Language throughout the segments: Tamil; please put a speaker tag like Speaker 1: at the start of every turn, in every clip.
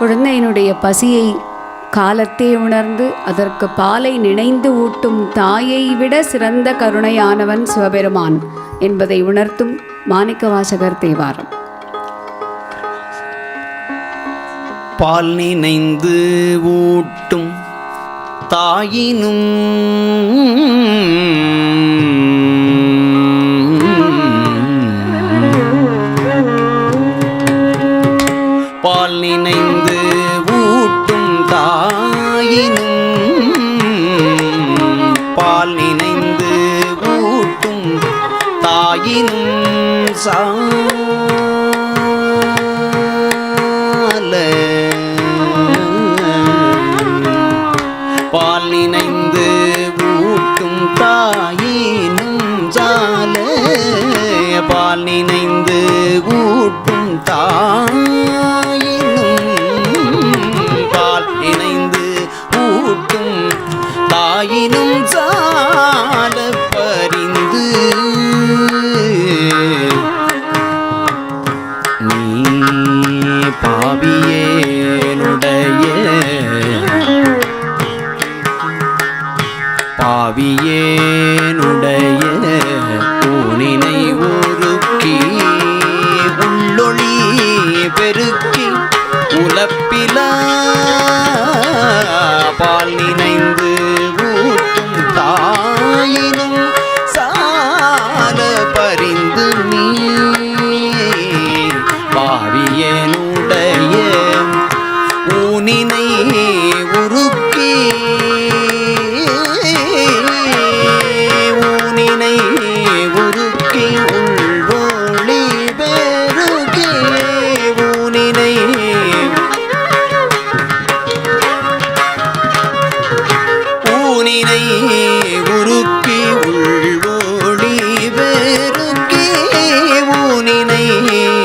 Speaker 1: குழந்தையினுடைய பசியை காலத்தே உணர்ந்து அதற்கு பாலை நினைந்து ஊட்டும் தாயை விட சிறந்த கருணையானவன் சிவபெருமான் என்பதை உணர்த்தும் மாணிக்கவாசகர் தேவாரம்.
Speaker 2: பால் நினைந்து ஊட்டும் தாயினும் ஆயினும் சால. பால் நினைந்து ஊட்டும் தாயினும் சால. பால் நினைந்து ஊட்டும் தாயினும் பாவியேனுடைய ஊனினை உருக்கி உள்ளொளி பெருக்கி உலப்பில பால் நினைந்த ஊனினை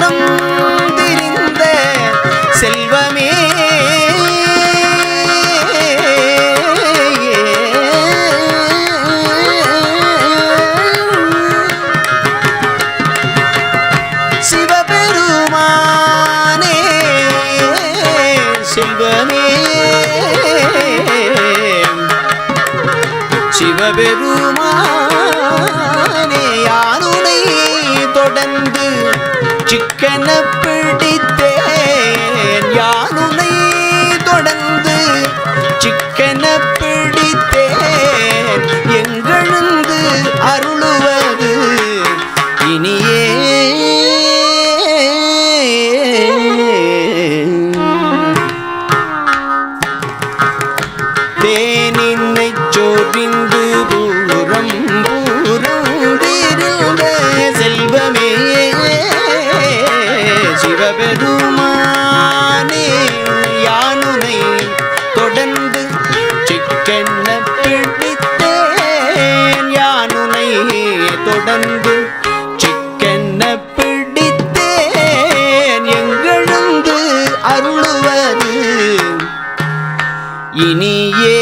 Speaker 2: புறம் திரிந்த செல்வமே. சிவபெருமானே செல்வமே. சிவபெருமானே யாருனை தொடர்ந்து சிக்கன பிடித்தேன். யானுனை தொடர்ந்து சிக்கன பிடித்தேன்? எங்கெழுந்து அருளுவது இனியே? தேனின்னை சோபிந்து சிக்கென்ன பிடித்தேன் யானுனை தொடர்ந்து சிக்கென்ன பிடித்தேன். எங்கெழுந்து அருளுவது இனியே.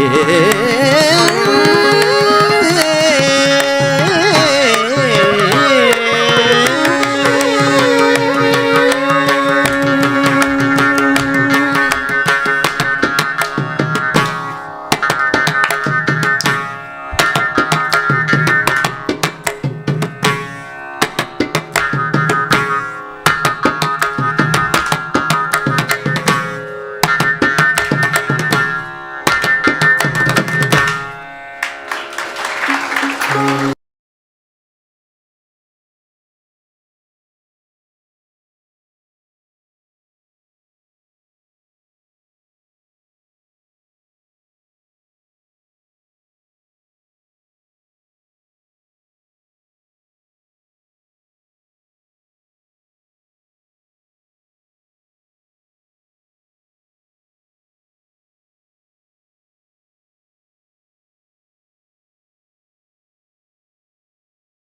Speaker 2: 耶。